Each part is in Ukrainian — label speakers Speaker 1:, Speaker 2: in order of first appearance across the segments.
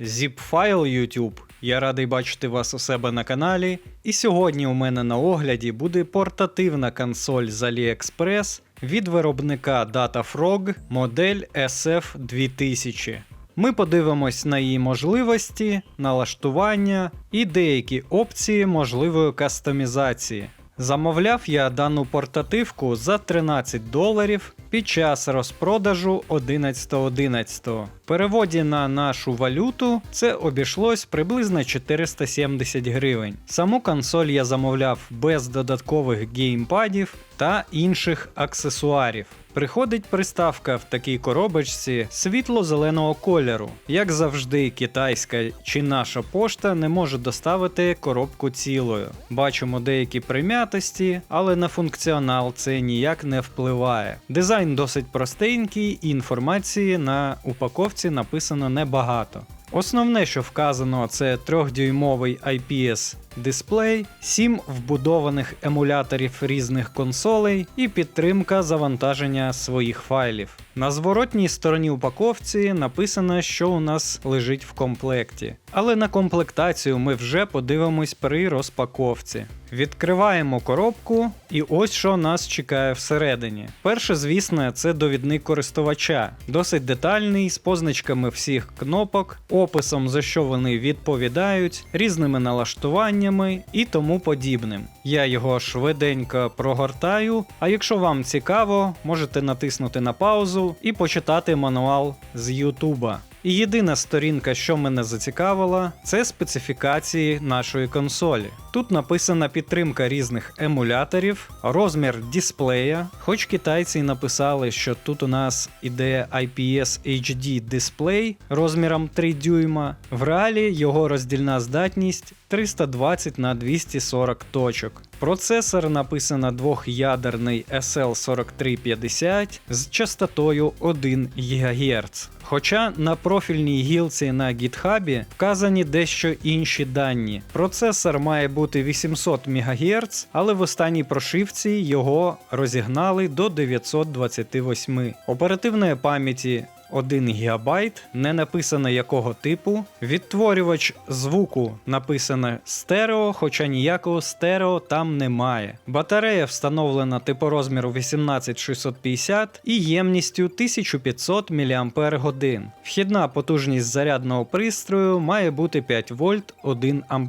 Speaker 1: Zipfile YouTube. Я радий бачити вас у себе на каналі. І сьогодні у мене на огляді буде портативна консоль з AliExpress від виробника Datafrog модель SF2000. Ми подивимось на її можливості, налаштування і деякі опції можливої кастомізації. Замовляв я дану портативку за 13 доларів під час розпродажу 11.11. В переводі на нашу валюту це обійшлось приблизно 470 гривень. Саму консоль я замовляв без додаткових геймпадів та інших аксесуарів. Приходить приставка в такій коробочці світло-зеленого кольору. Як завжди, китайська чи наша пошта не може доставити коробку цілою. Бачимо деякі прим'ятості, але на функціонал це ніяк не впливає. Дизайн досить простенький, і інформації на упаковці написано небагато. Основне, що вказано, це 3-дюймовий IPS дисплей, 7 вбудованих емуляторів різних консолей і підтримка завантаження своїх файлів. На зворотній стороні упаковці написано, що у нас лежить в комплекті. Але на комплектацію ми вже подивимось при розпаковці. Відкриваємо коробку, і ось що нас чекає всередині. Перше, звісно, це довідник користувача, досить детальний, з позначками всіх кнопок, описом за що вони відповідають, різними налаштуваннями і тому подібним. Я його швиденько прогортаю, а якщо вам цікаво, можете натиснути на паузу і почитати мануал з Ютуба. І єдина сторінка, що мене зацікавила, це специфікації нашої консолі. Тут написана підтримка різних емуляторів, розмір дисплея, хоч китайці написали, що тут у нас іде IPS HD дисплей розміром 3 дюйма, в реалі його роздільна здатність 320 на 240 точок. Процесор написано двохядерний SL4350 з частотою 1 ГГц. Хоча на профільній гілці на GitHub вказані дещо інші дані. Процесор має бути 800 МГц, але в останній прошивці його розігнали до 928. Оперативної пам'яті 1 ГБ, не написано якого типу. Відтворювач звуку написано стерео, хоча ніякого стерео там немає. Батарея встановлена типорозміру 18650 і ємністю 1500 мАч. Вхідна потужність зарядного пристрою має бути 5 вольт 1 А.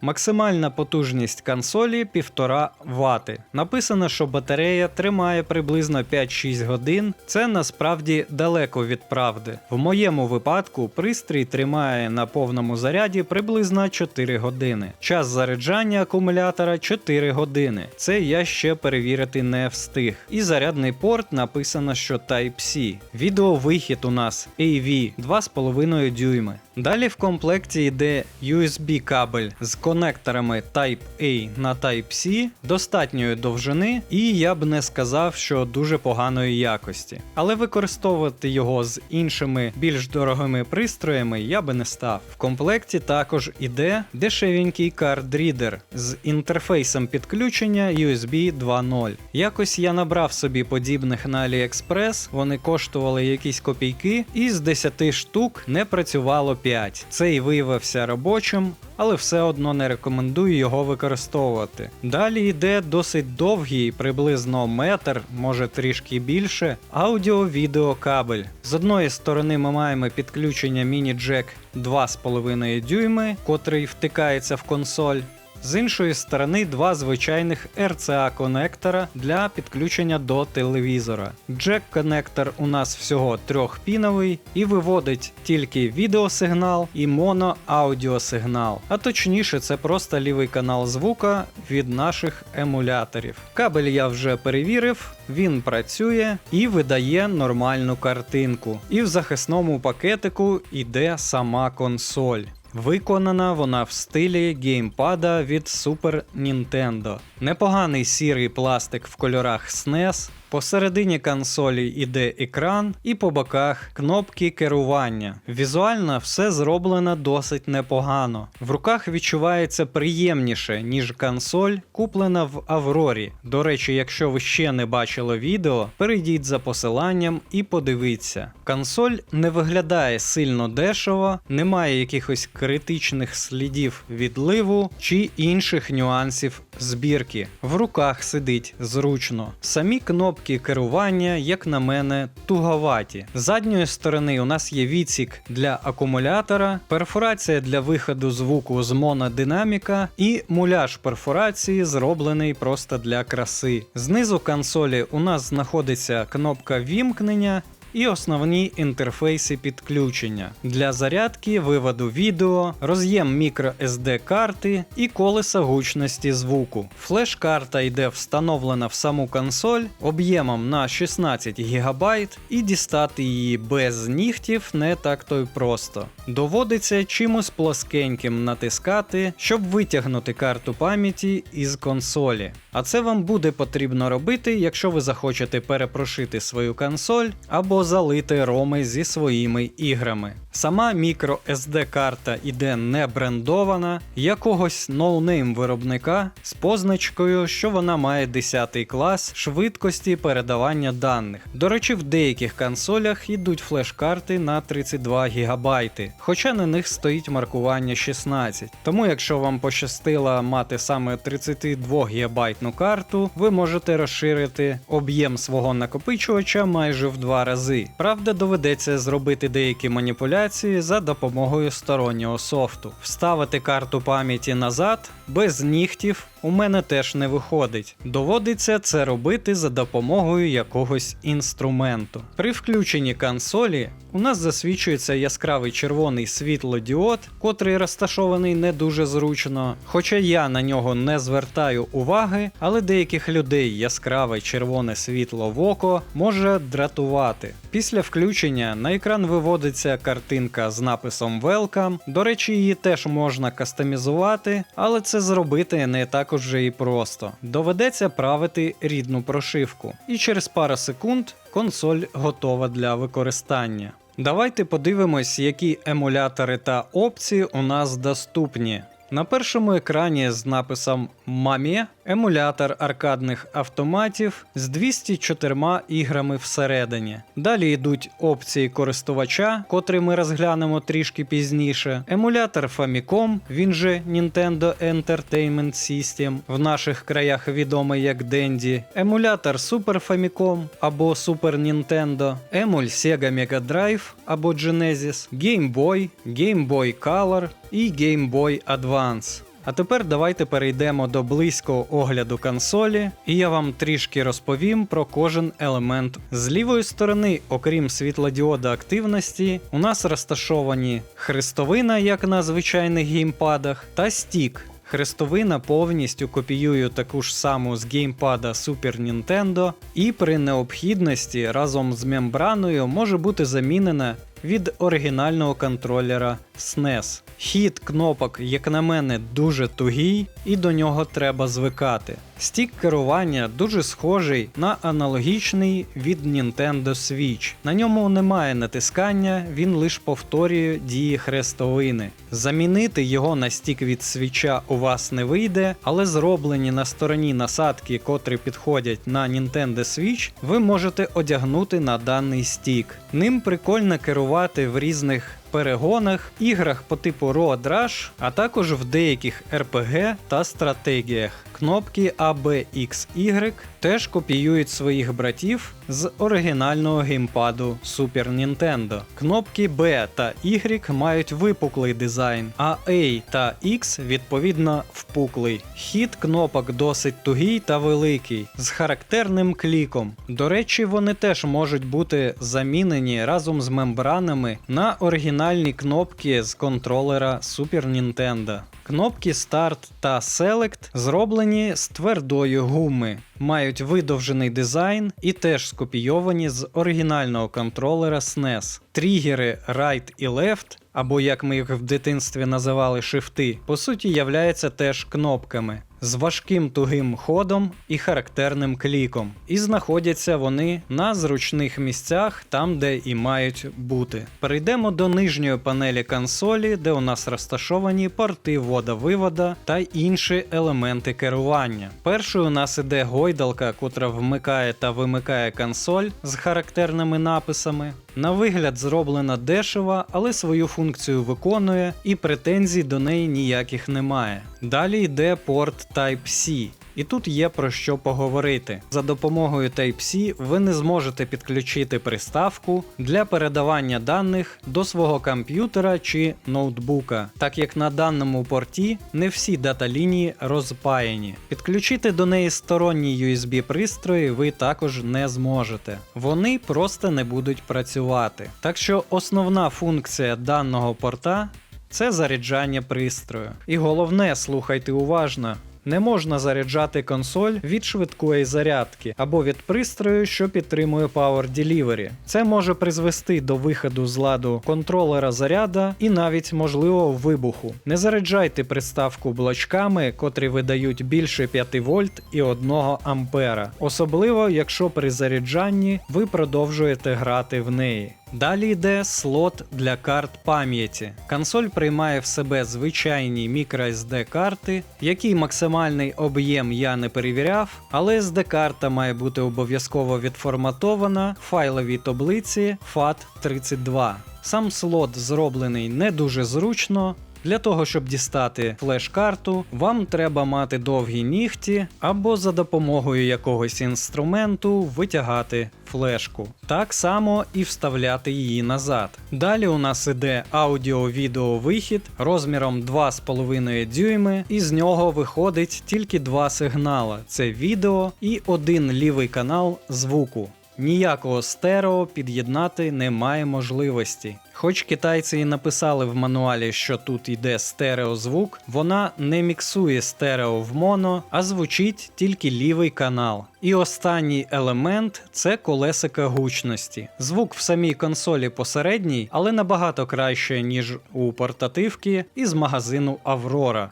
Speaker 1: Максимальна потужність консолі 1,5 Вт. Написано, що батарея тримає приблизно 5-6 годин. Це насправді далеко від правди. В моєму випадку пристрій тримає на повному заряді приблизно 4 години. Час заряджання акумулятора 4 години. Це я ще перевірити не встиг. І зарядний порт написано, що Type-C. Відеовихід у нас AV 2,5 дюйми. Далі в комплекті йде USB кабель з конекторами Type-A на Type-C достатньої довжини, і я б не сказав, що дуже поганої якості. Але використовувати його з іншими більш дорогими пристроями я би не став. В комплекті також іде дешевенький кардрідер з інтерфейсом підключення USB 2.0. Якось я набрав собі подібних на AliExpress, вони коштували якісь копійки, і з 10 штук не працювало 5. Цей виявився робочим, але все одно не рекомендую його використовувати. Далі йде досить довгий, приблизно метр, може трішки більше, аудіо-відео кабель. З одної сторони ми маємо підключення міні-джек 2,5 дюйми, котрий втикається в консоль. З іншої сторони, два звичайних RCA конектора для підключення до телевізора. Джек-конектор у нас всього трьохпіновий і виводить тільки відеосигнал і моноаудіосигнал. А точніше, це просто лівий канал звука від наших емуляторів. Кабель я вже перевірив, він працює і видає нормальну картинку. І в захисному пакетику йде сама консоль. Виконана вона в стилі геймпада від Super Nintendo. Непоганий сірий пластик в кольорах SNES, Посередині консолі йде екран, і по боках кнопки керування. Візуально все зроблено досить непогано. В руках відчувається приємніше, ніж консоль, куплена в Аврорі. До речі, якщо ви ще не бачили відео, перейдіть за посиланням і подивіться. Консоль не виглядає сильно дешево, немає якихось критичних слідів відливу чи інших нюансів збірки. В руках сидить зручно. Самі кнопки керування, як на мене, туговаті. З задньої сторони у нас є відсік для акумулятора, перфорація для виходу звуку з монодинаміка і муляж перфорації зроблений просто для краси. Знизу консолі у нас знаходиться кнопка вімкнення і основні інтерфейси підключення для зарядки, виводу відео, роз'єм мікро SD карти і колеса гучності звуку. Флеш-карта йде встановлена в саму консоль об'ємом на 16 ГБ і дістати її без нігтів не так то й просто. Доводиться чимось плоскеньким натискати, щоб витягнути карту пам'яті із консолі. А це вам буде потрібно робити, якщо ви захочете перепрошити свою консоль або залити роми зі своїми іграми. Сама мікро SD карта іде не брендована, якогось ноунейм виробника з позначкою, що вона має 10 клас швидкості передавання даних. До речі, в деяких консолях йдуть флеш-карти на 32 ГБ, хоча на них стоїть маркування 16. Тому, якщо вам пощастило мати саме 32 ГБ карту, ви можете розширити об'єм свого накопичувача майже в два рази. Правда, доведеться зробити деякі маніпуляції за допомогою стороннього софту. Вставити карту пам'яті назад без нігтів у мене теж не виходить. Доводиться це робити за допомогою якогось інструменту. При включенні консолі у нас засвічується яскравий червоний світлодіод, котрий розташований не дуже зручно. Хоча я на нього не звертаю уваги, але деяких людей яскраве червоне світло в око може дратувати. Після включення на екран виводиться картинка з написом Welcome. До речі, її теж можна кастомізувати, але це зробити не також вже і просто. Доведеться правити рідну прошивку. І через пару секунд консоль готова для використання. Давайте подивимось, які емулятори та опції у нас доступні. На першому екрані з написом Мамі емулятор аркадних автоматів з 204 іграми всередині. Далі йдуть опції користувача, котрі ми розглянемо трішки пізніше. Емулятор Famicom, він же Nintendo Entertainment System, в наших краях відомий як Dendy, емулятор Super Famicom або Super Nintendo, емуль Sega Mega Drive або Genesis, Game Boy, Game Boy Color і Game Boy Advance. А тепер давайте перейдемо до близького огляду консолі, і я вам трішки розповім про кожен елемент. З лівої сторони, окрім світлодіода активності, у нас розташовані хрестовина, як на звичайних геймпадах, та стік. Хрестовина повністю копіює таку ж саму з геймпада Super Nintendo, і при необхідності разом з мембраною може бути замінена від оригінального контролера SNES. Хід кнопок, як на мене, дуже тугий, і до нього треба звикати. Стік керування дуже схожий на аналогічний від Nintendo Switch. На ньому немає натискання, він лише повторює дії хрестовини. Замінити його на стік від свіча у вас не вийде, але зроблені на стороні насадки, котрі підходять на Nintendo Switch, ви можете одягнути на даний стік. Ним прикольно керувати в різних перегонах, іграх по типу Road Rush, а також в деяких RPG та стратегіях. Кнопки A, B, X, Y теж копіюють своїх братів з оригінального геймпаду Super Nintendo. Кнопки B та Y мають випуклий дизайн, а A та X відповідно впуклий. Хід кнопок досить тугий та великий, з характерним кліком. До речі, вони теж можуть бути замінені разом з мембранами на оригінальні кнопки з контролера Super Nintendo. Кнопки Start та Select зроблені з твердої гуми, мають видовжений дизайн і теж скопійовані з оригінального контролера SNES. Тригери Right і Left, або як ми їх в дитинстві називали шифти, по суті являються теж кнопками. З важким тугим ходом і характерним кліком. І знаходяться вони на зручних місцях, там де і мають бути. Перейдемо до нижньої панелі консолі, де у нас розташовані порти ввода-вивода та інші елементи керування. Першою у нас іде гойдалка, котра вмикає та вимикає консоль з характерними написами. На вигляд зроблена дешево, але свою функцію виконує і претензій до неї ніяких немає. Далі йде порт Type-C. І тут є про що поговорити. За допомогою Type-C ви не зможете підключити приставку для передавання даних до свого комп'ютера чи ноутбука, так як на даному порті не всі дата-лінії розпаяні. Підключити до неї сторонні USB пристрої ви також не зможете. Вони просто не будуть працювати. Так що основна функція даного порта це заряджання пристрою. І головне, слухайте уважно. Не можна заряджати консоль від швидкої зарядки або від пристрою, що підтримує Power Delivery. Це може призвести до виходу з ладу контролера заряда і навіть можливо вибуху. Не заряджайте приставку блочками, котрі видають більше 5 вольт і 1 ампера, особливо якщо при заряджанні ви продовжуєте грати в неї. Далі йде слот для карт пам'яті. Консоль приймає в себе звичайні microSD карти, який максимальний об'єм я не перевіряв, але SD карта має бути обов'язково відформатована в файловій таблиці FAT32. Сам слот зроблений не дуже зручно. Для того, щоб дістати флеш-карту, вам треба мати довгі нігті або за допомогою якогось інструменту витягати флешку. Так само і вставляти її назад. Далі у нас іде аудіо-відео вихід розміром 2,5 дюйми, і з нього виходить тільки два сигнали: це відео і один лівий канал звуку. Ніякого стерео під'єднати немає можливості. Хоч китайці і написали в мануалі, що тут йде стереозвук, вона не міксує стерео в моно, а звучить тільки лівий канал. І останній елемент це колесика гучності. Звук в самій консолі посередній, але набагато краще, ніж у портативки із магазину Аврора.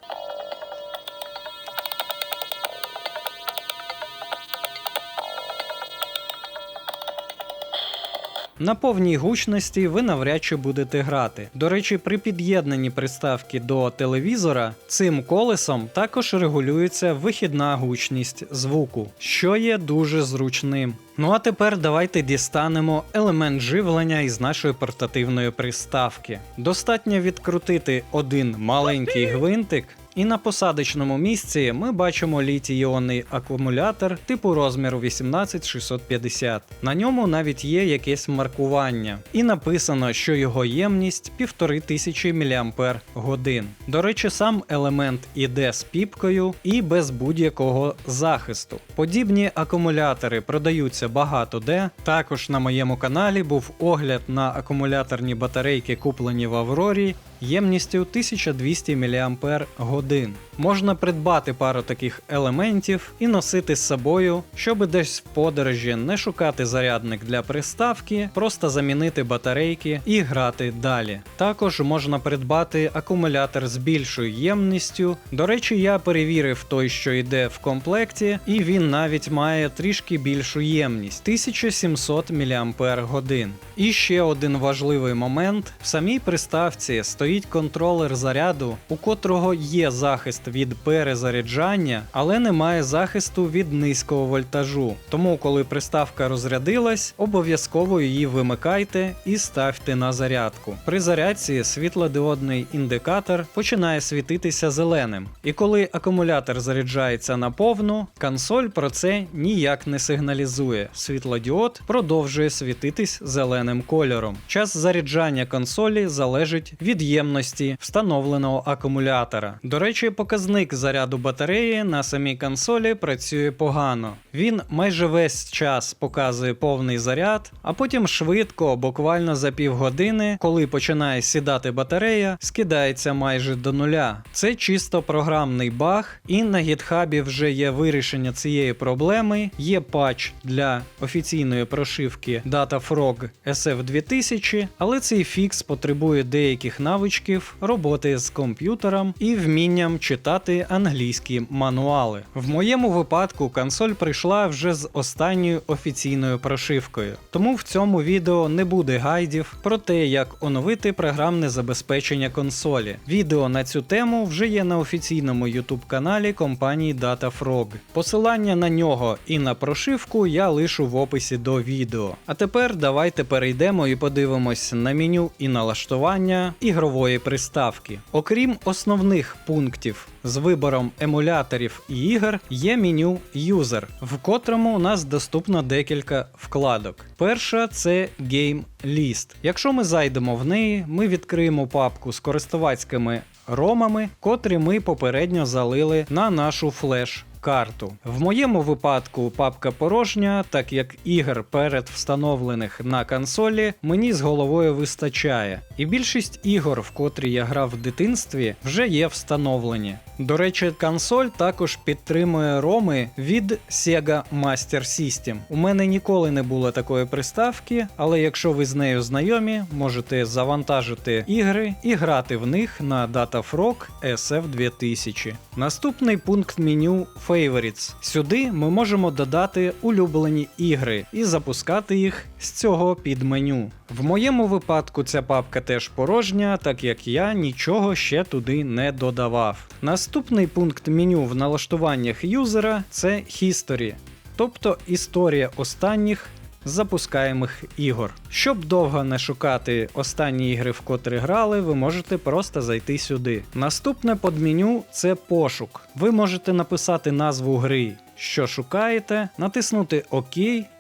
Speaker 1: На повній гучності ви навряд чи будете грати. До речі, при під'єднанні приставки до телевізора цим колесом також регулюється вихідна гучність звуку, що є дуже зручним. Ну а тепер давайте дістанемо елемент живлення із нашої портативної приставки. Достатньо відкрутити один маленький гвинтик. І на посадочному місці ми бачимо літій-іонний акумулятор типу розміру 18650. На ньому навіть є якесь маркування, і написано, що його ємність 1500 мАч. До речі, сам елемент іде з піпкою і без будь-якого захисту. Подібні акумулятори продаються багато де. Також на моєму каналі був огляд на акумуляторні батарейки, куплені в Аврорі, ємністю 1200 мАч. Можна придбати пару таких елементів і носити з собою, щоб десь в подорожі не шукати зарядник для приставки, просто замінити батарейки і грати далі. Також можна придбати акумулятор з більшою ємністю. До речі, я перевірив той, що йде в комплекті, і він навіть має трішки більшу ємність 1700 мАч. І ще один важливий момент: в самій приставці стоїть контролер заряду, у котрого є захист від перезаряджання, але немає захисту від низького вольтажу. Тому, коли приставка розрядилась, обов'язково її вимикайте і ставте на зарядку. При зарядці світлодіодний індикатор починає світитися зеленим. І коли акумулятор заряджається наповну, консоль про це ніяк не сигналізує. Світлодіод продовжує світитись зеленим кольором. Час заряджання консолі залежить від ємності встановленого акумулятора. До речі, показник заряду батареї на самій консолі працює погано. Він майже весь час показує повний заряд, а потім швидко, буквально за півгодини, коли починає сідати батарея, скидається майже до нуля. Це чисто програмний баг, і на гітхабі вже є вирішення цієї проблеми. Є патч для офіційної прошивки Datafrog SF2000, але цей фікс потребує деяких навичок навичків роботи з комп'ютером і вмінням читати англійські мануали. В моєму випадку консоль прийшла вже з останньою офіційною прошивкою, тому в цьому відео не буде гайдів про те, як оновити програмне забезпечення консолі. Відео на цю тему вже є на офіційному YouTube каналі компанії DataFrog. Посилання на нього і на прошивку я лишу в описі до відео. А тепер давайте перейдемо і подивимось на меню і налаштування ігрової приставки. Окрім основних пунктів з вибором емуляторів і ігор, є меню User, в котрому у нас доступно декілька вкладок. Перша це Game List. Якщо ми зайдемо в неї, ми відкриємо папку з користувацькими ромами, котрі ми попередньо залили на нашу флеш. Карту. В моєму випадку папка порожня, так як ігор перед встановлених на консолі мені з головою вистачає. І більшість ігор, в котрі я грав в дитинстві, вже є встановлені. До речі, консоль також підтримує роми від Sega Master System. У мене ніколи не було такої приставки, але якщо ви з нею знайомі, можете завантажити ігри і грати в них на Datafrog SF2000. Наступний пункт меню Favorites. Сюди ми можемо додати улюблені ігри і запускати їх з цього підменю. В моєму випадку ця папка теж порожня, так як я нічого ще туди не додавав. Наступний пункт меню в налаштуваннях юзера це History, тобто історія останніх запускаємих ігор. Щоб довго не шукати останні ігри, в котрі грали, ви можете просто зайти сюди. Наступне подменю це пошук. Ви можете написати назву гри, що шукаєте, натиснути ОК.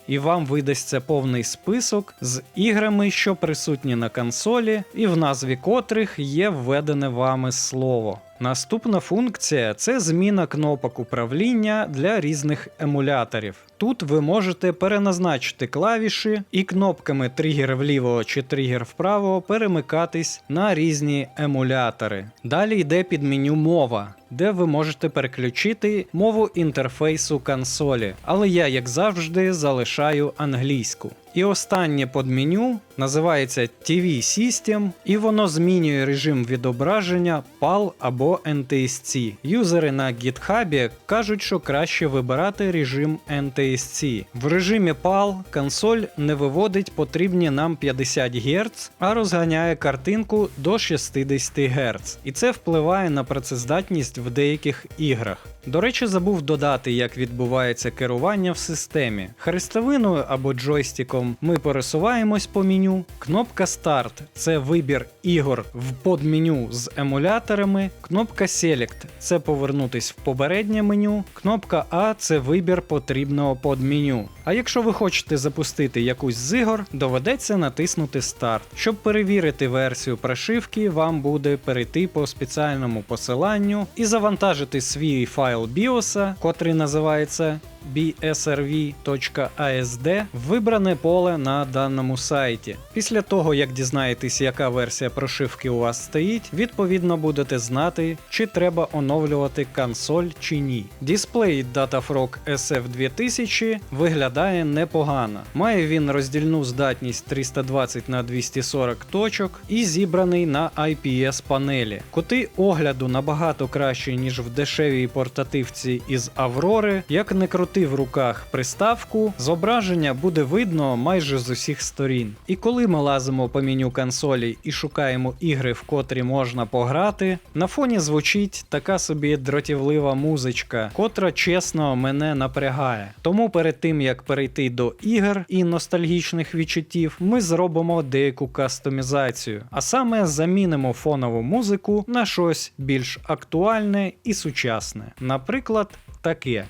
Speaker 1: І вам видасться повний список з іграми, що присутні на консолі, і в назві котрих є введене вами слово. Наступна функція це зміна кнопок управління для різних емуляторів. Тут ви можете переназначити клавіші і кнопками тригер вліво чи тригер вправо перемикатись на різні емулятори. Далі йде під меню мова, де ви можете переключити мову інтерфейсу консолі. Але я, як завжди, залишаю англійську. І останнє подменю називається TV System, і воно змінює режим відображення PAL або NTSC. Юзери на GitHub кажуть, що краще вибирати режим NTSC. В режимі PAL консоль не виводить потрібні нам 50 Гц, а розганяє картинку до 60 Гц. І це впливає на працездатність в деяких іграх. До речі, забув додати, як відбувається керування в системі. Хрестовиною або джойстиком ми пересуваємось по меню. Кнопка Старт це вибір ігор в подменю з емуляторами. Кнопка Select це повернутись в попереднє меню. Кнопка А це вибір потрібного подменю. А якщо ви хочете запустити якусь з ігор, доведеться натиснути Старт. Щоб перевірити версію прошивки, вам буде перейти по спеціальному посиланню і завантажити свій файл BIOS, котрий називається bsrv.asd вибране поле на даному сайті. Після того, як дізнаєтесь, яка версія прошивки у вас стоїть, відповідно будете знати, чи треба оновлювати консоль чи ні. Дисплей Datafrog SF2000 виглядає непогано. Має він роздільну здатність 320 на 240 точок і зібраний на IPS панелі. Кути огляду набагато кращі, ніж в дешевій портативці із Аврори, як не крути в руках приставку, зображення буде видно майже з усіх сторін. І коли ми лазимо по меню консолі і шукаємо ігри, в котрі можна пограти, на фоні звучить така собі дротівлива музичка, котра чесно мене напрягає. Тому перед тим як перейти до ігор і ностальгічних відчуттів, ми зробимо деяку кастомізацію, а саме замінимо фонову музику на щось більш актуальне і сучасне. Наприклад, таке.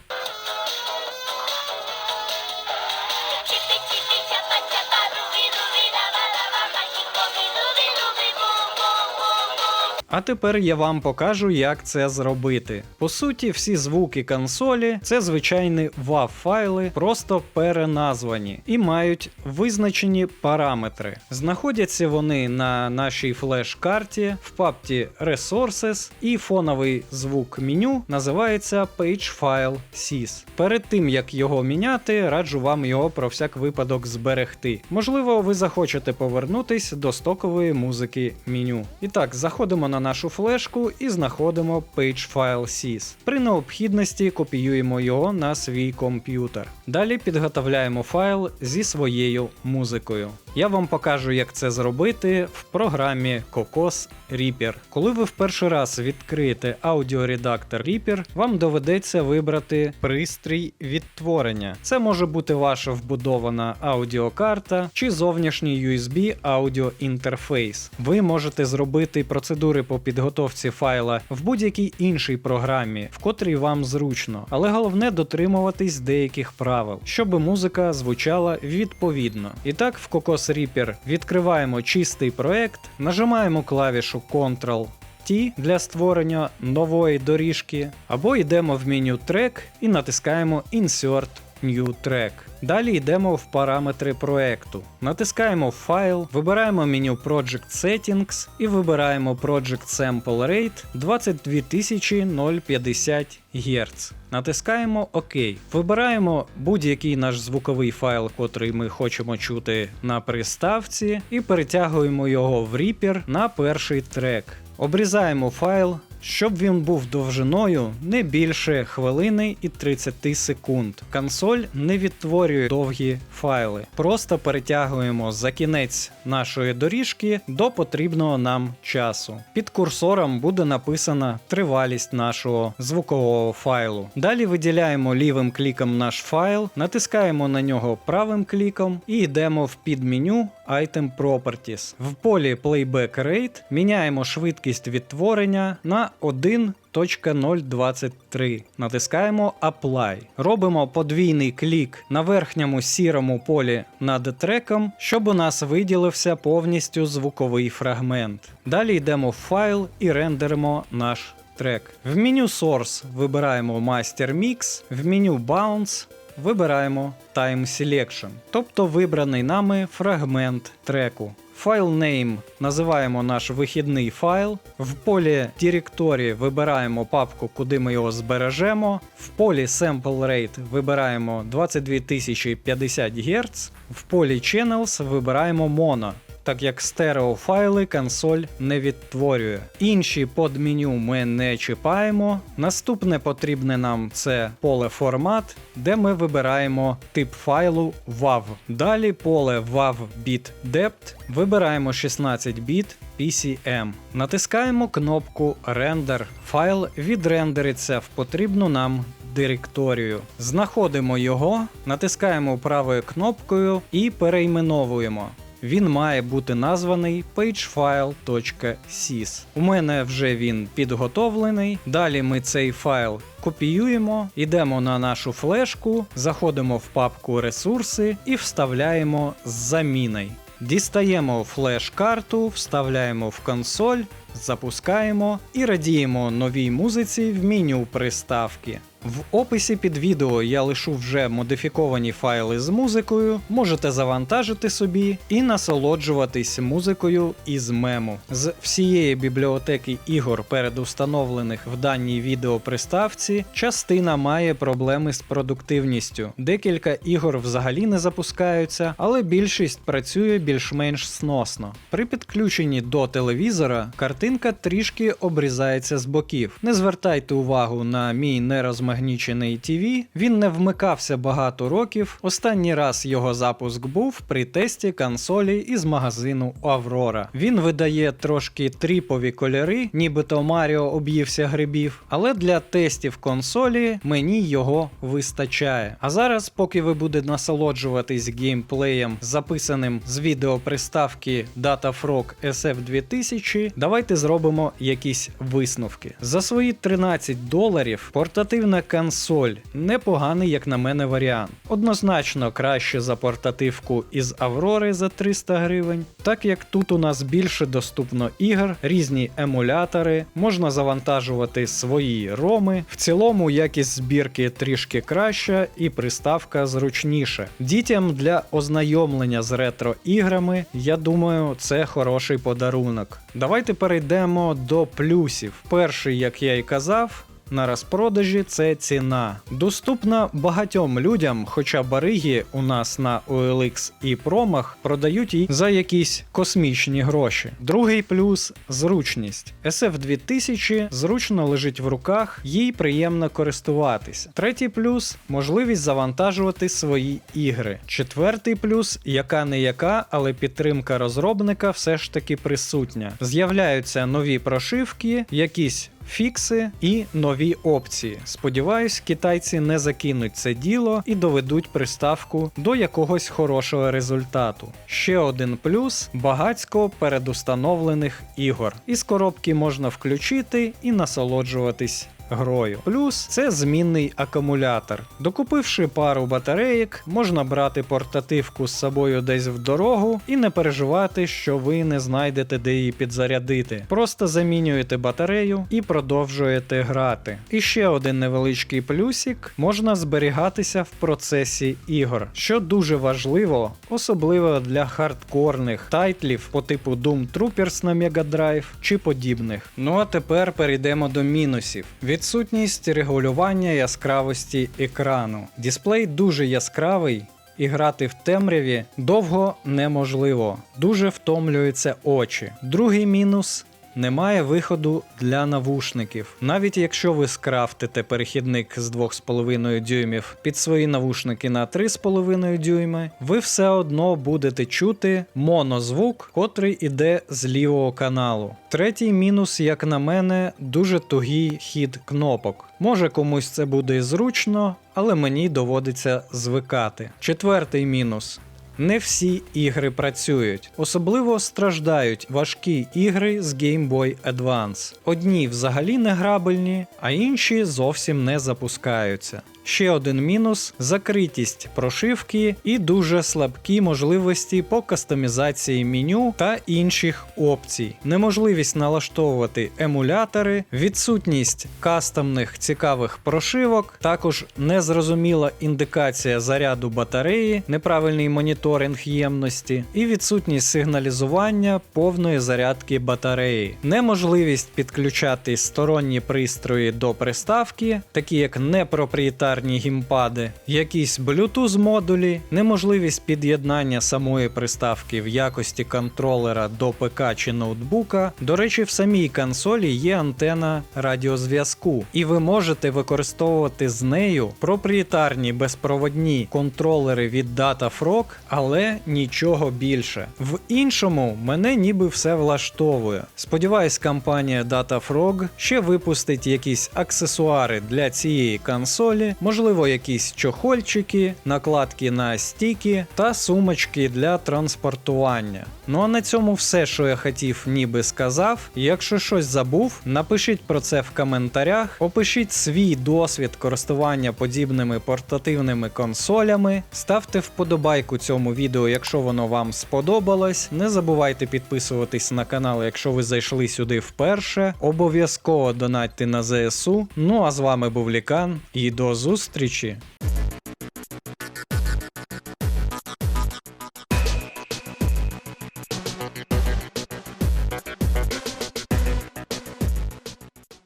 Speaker 1: А тепер я вам покажу, як це зробити. По суті, всі звуки консолі це звичайні WAV файли, просто переназвані і мають визначені параметри. Знаходяться вони на нашій флеш-карті в папці Resources, і фоновий звук меню називається Page File Sys. Перед тим як його міняти, раджу вам його про всяк випадок зберегти. Можливо, ви захочете повернутись до стокової музики меню. І так, заходимо на нашу флешку і знаходимо Page File Sys. При необхідності копіюємо його на свій комп'ютер. Далі підготовляємо файл зі своєю музикою. Я вам покажу, як це зробити в програмі Cocos Reaper. Коли ви в перший раз відкриєте аудіоредактор Reaper, вам доведеться вибрати пристрій відтворення. Це може бути ваша вбудована аудіокарта чи зовнішній USB аудіоінтерфейс. Ви можете зробити процедури по підготовці файла в будь-якій іншій програмі, в котрій вам зручно, але головне дотримуватись деяких правил, щоб музика звучала відповідно. І так, в Cocos Reaper відкриваємо чистий проект, нажимаємо клавішу Ctrl. T для створення нової доріжки, або йдемо в меню Track і натискаємо Insert New Track. Далі йдемо в параметри проекту. Натискаємо файл, вибираємо меню Project Settings і вибираємо Project Sample Rate 22050 Гц. Натискаємо ОК. Вибираємо будь-який наш звуковий файл, котрий ми хочемо чути на приставці, і перетягуємо його в Reaper на перший трек. Обрізаємо файл, щоб він був довжиною не більше хвилини і 30 секунд. Консоль не відтворює довгі файли. Просто перетягуємо за кінець нашої доріжки до потрібного нам часу. Під курсором буде написана тривалість нашого звукового файлу. Далі виділяємо лівим кліком наш файл, натискаємо на нього правим кліком і йдемо в підменю Item Properties. В полі Playback Rate міняємо швидкість відтворення на 1.023. Натискаємо Apply. Робимо подвійний клік на верхньому сірому полі над треком, щоб у нас виділився повністю звуковий фрагмент. Далі йдемо в файл і рендеримо наш трек. В меню Source вибираємо Master Mix, в меню Bounce вибираємо Time Selection, тобто вибраний нами фрагмент треку. Файл name називаємо наш вихідний файл. В полі Directory вибираємо папку, куди ми його збережемо. В полі Sample Rate вибираємо 22050 Гц. В полі Channels вибираємо Mono. Так як стереофайли консоль не відтворює. Інші подменю ми не чіпаємо. Наступне потрібне нам це поле формат, де ми вибираємо тип файлу WAV. Далі поле WAV Bit Depth, вибираємо 16 біт PCM. Натискаємо кнопку Render. Файл відрендериться в потрібну нам директорію. Знаходимо його, натискаємо правою кнопкою і перейменовуємо. Він має бути названий pagefile.sys. У мене вже він підготовлений. Далі ми цей файл копіюємо, йдемо на нашу флешку, заходимо в папку ресурси і вставляємо з заміною. Дістаємо флеш-карту, вставляємо в консоль, запускаємо і радіємо новій музиці в меню приставки. В описі під відео я лишу вже модифіковані файли з музикою, можете завантажити собі і насолоджуватись музикою із мему. З всієї бібліотеки ігор, передустановлених в даній відеоприставці, частина має проблеми з продуктивністю. Декілька ігор взагалі не запускаються, але більшість працює більш-менш сносно. При підключенні до телевізора картинка трішки обрізається з боків. Не звертайте увагу на мій нерозмагнічений TV, він не вмикався багато років. Останній раз його запуск був при тесті консолі із магазину Aurora. Він видає трошки тріпові кольори, нібито Маріо об'ївся грибів, але для тестів консолі мені його вистачає. А зараз, поки ви будете насолоджуватись геймплеєм, записаним з відеоприставки Datafrog SF2000, давайте зробимо якісь висновки. За свої 13 доларів портативна портативна консоль. Непоганий, як на мене, варіант. Однозначно краще за портативку із Аврори за 300 гривень, так як тут у нас більше доступно ігор, різні емулятори, можна завантажувати свої роми. В цілому якість збірки трішки краща і приставка зручніше. Дітям для ознайомлення з ретро-іграми, я думаю, це хороший подарунок. Давайте перейдемо до плюсів. Перший, як я і казав, на розпродажі це ціна. Доступна багатьом людям, хоча бариги у нас на OLX і промах продають її за якісь космічні гроші. Другий плюс зручність. SF2000 зручно лежить в руках, їй приємно користуватися. Третій плюс можливість завантажувати свої ігри. Четвертий плюс, яка не яка, але підтримка розробника все ж таки присутня. З'являються нові прошивки, якісь фікси і нові опції. Сподіваюсь, китайці не закинуть це діло і доведуть приставку до якогось хорошого результату. Ще один плюс багацько передустановлених ігор. Із коробки можна включити і насолоджуватись. Грою. Плюс це змінний акумулятор. Докупивши пару батареїк, можна брати портативку з собою десь в дорогу і не переживати, що ви не знайдете де її підзарядити. Просто замінюєте батарею і продовжуєте грати. І ще один невеличкий плюсик можна зберігатися в процесі ігор, що дуже важливо, особливо для хардкорних тайтлів по типу Doom Troopers на Mega Drive чи подібних. Ну а тепер перейдемо до мінусів. Відсутність регулювання яскравості екрану. Дисплей дуже яскравий. І грати в темряві довго неможливо, дуже втомлюються очі. Другий мінус немає виходу для навушників. Навіть якщо ви скрафтите перехідник з 2,5 дюймів під свої навушники на 3,5 дюйми, ви все одно будете чути монозвук, котрий іде з лівого каналу. Третій мінус, як на мене, дуже тугий хід кнопок. Може комусь це буде зручно, але мені доводиться звикати. Четвертий мінус. Не всі ігри працюють. Особливо страждають важкі ігри з Game Boy Advance. Одні взагалі не грабельні, а інші зовсім не запускаються. Ще один мінус закритість прошивки і дуже слабкі можливості по кастомізації меню та інших опцій, неможливість налаштовувати емулятори, відсутність кастомних цікавих прошивок, також незрозуміла індикація заряду батареї, неправильний моніторинг ємності і відсутність сигналізування повної зарядки батареї, неможливість підключати сторонні пристрої до приставки, такі як непроприєтарні гімпади, якісь Bluetooth модулі, неможливість під'єднання самої приставки в якості контролера до ПК чи ноутбука. До речі, в самій консолі є антена радіозв'язку, і ви можете використовувати з нею проприєтарні безпроводні контролери від DataFrog, але нічого більше. В іншому мене ніби все влаштовує. Сподіваюсь, компанія DataFrog ще випустить якісь аксесуари для цієї консолі, можливо, якісь чохольчики, накладки на стіки та сумочки для транспортування. Ну а на цьому все, що я хотів, ніби сказав. Якщо щось забув, напишіть про це в коментарях, опишіть свій досвід користування подібними портативними консолями, ставте вподобайку цьому відео, якщо воно вам сподобалось. Не забувайте підписуватись на канал, якщо ви зайшли сюди вперше. Обов'язково донатьте на ЗСУ. Ну а з вами був Лікан і до зустрічі!